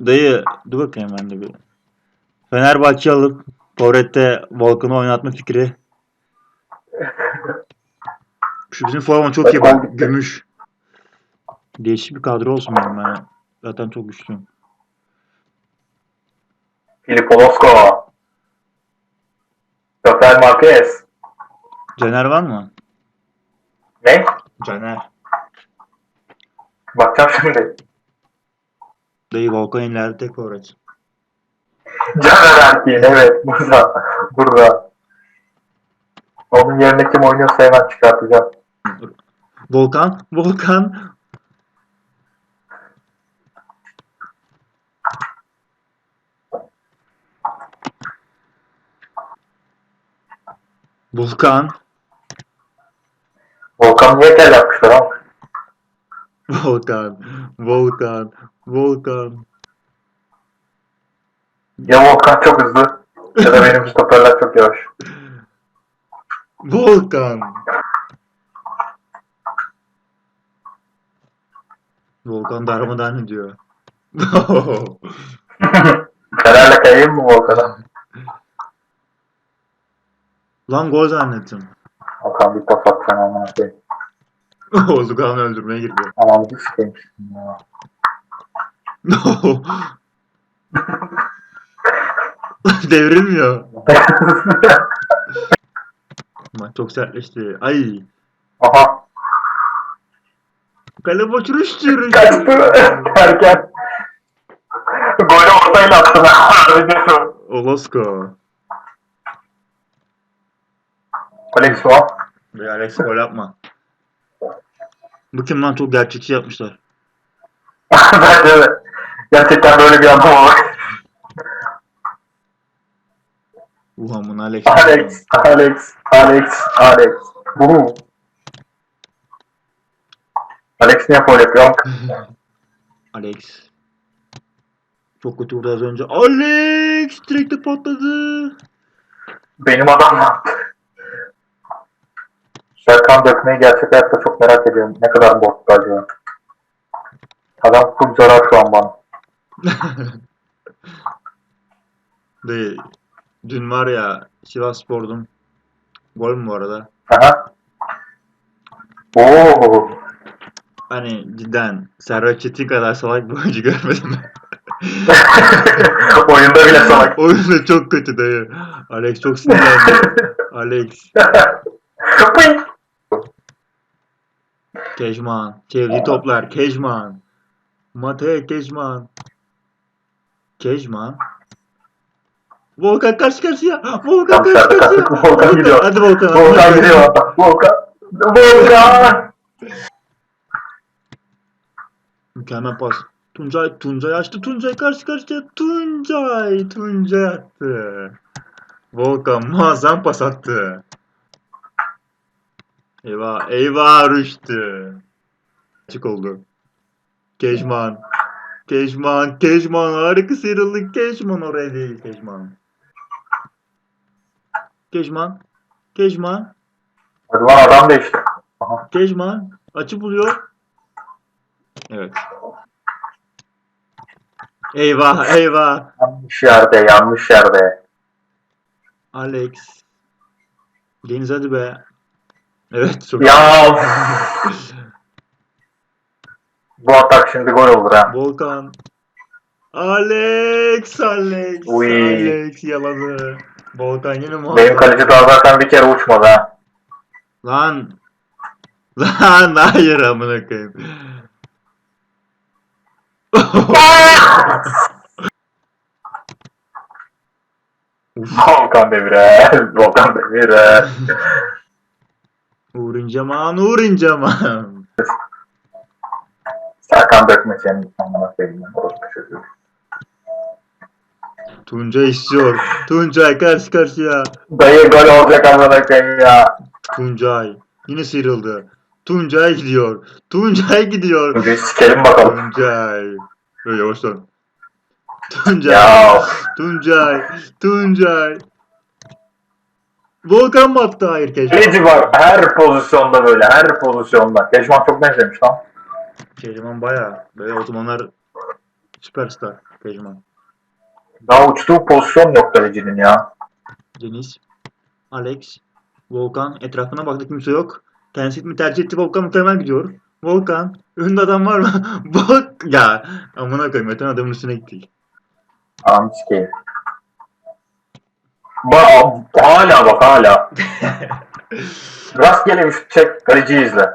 Dayı dur bakayım ben de bir. Fenerbahçe alıp Forvet'te Volkan'ı oynatma fikri. Şu bizim forma çok iyi bak. Gümüş. Değişik bir kadro olsun benim ben. Zaten çok güçlüyüm. Filippo Losko. Rafael Marquez. Caner var mı? Ne? Caner. Bakacağım şimdi. Dayı Volkan ileride tek forvet. Caner Erkin evet burada. Burada. Onun yerine kim oynuyorsa hemen çıkartacağım. Volkan, Volkan. Volkan, Volkan niye tel yapmışlar ama? Volkan, Volkan, Volkan. Ya Volkan çok hızlı ya da benim stoperler çok yavaş. Volkan. Volkan darmadan ediyor. Fener'le kayayım mı Volkan'a? Lan gol zannettim. Volkan bir pas at sen amına koyayım. Öldürmeye girdi. Bir sikeymişsin ya. Devrilmiyor. Maç çok sertleşti. Ay. Aha. Kale boş rüştü Kaçtı erken. Golü ortayla attın ha. Olosko. Alex o. Ve Alex gol yapma. Bu kim lan çok gerçekçi yapmışlar. Bence de. Gerçekten böyle bir adam var. Uhamın Alex. Alex, Alex, Alex, Alex. Bu. Alex niye foul yapıyor? Alex. Çok kötü vurdu az önce. Alex direkt de patladı. Benim adam yaptı. Serkan Dökme'yi gerçek hayatta çok merak ediyorum. Ne kadar borçlu acaba? Adam full zarar şu an bana. De, dün var ya Sivas Spor'dum. Gol mü bu arada? Aha. Oo. Hani cidden Servet Çetin kadar salak bir oyuncu görmedim. Oyunda bile salak. Oyunda çok kötü dayı. Alex çok sinirlendi. Alex. Kejman. Çevirdiği toplar. Kejman. Mate Kejman. Kejman. Volkan karşı karşıya. Volkan karşı karşıya. Volkan gidiyor. Hadi Volkan. Volkan gidiyor. Volkan. Volkan. Mükemmel pas. Tuncay, Tuncay açtı. Tuncay karşı karşıya. Tuncay. Tuncay attı. Volkan muazzam pas attı. Eyvah. Eyvah rüştü. Açık oldu. Kejman. Kejman. Kejman. Harika sıyrıldı. Kejman oraya değil. Kejman. Kejman. Kejman. Hadi lan adam değişti. Kejman. Açı buluyor. Evet. Eyvah eyvah. Yanlış yerde, yanlış yerde. Alex. Deniz hadi be. Evet çok. Ya. Bu atak şimdi gol olur ha. Volkan. Alex, Alex, Uy. Alex yaladı. Volkan yine muhabbet. Benim kaleci daha zaten bir kere uçmadı ha. Lan. Lan hayır amına koyayım. Volkan Demirel, Volkan Demirel. Uğur İnceman, Uğur İnceman. Serkan dökme senin amına koyayım. ben, orospu çocuğu. Tuncay istiyor. Tuncay karşı karşıya. Dayı gol olacak amına koyayım ya. Tuncay. Yine sıyrıldı. Tuncay gidiyor. Tuncay gidiyor. Bir sikelim bakalım. Tuncay. Böyle yavaştan. Tuncay. Ya. Tuncay. Tuncay. Volkan mı attı? Hayır keşke. Kaleci var her pozisyonda böyle, her pozisyonda. Keşman çok benzemiş lan. Keriman baya. Böyle o zamanlar Süperstar. Pejman. Daha uçtuğu pozisyon yok kalecinin ya. Deniz. Alex. Volkan. Etrafına baktı kimse yok. Tensit mi tercih etti? Volkan mükemmel gidiyor. Volkan. Önünde adam var mı? Bak. Ya. Amına koyayım. Öten adamın üstüne gitti. Tamam sikeyim. Bak hala bak hala. Rastgele bir çek kaleciyi izle.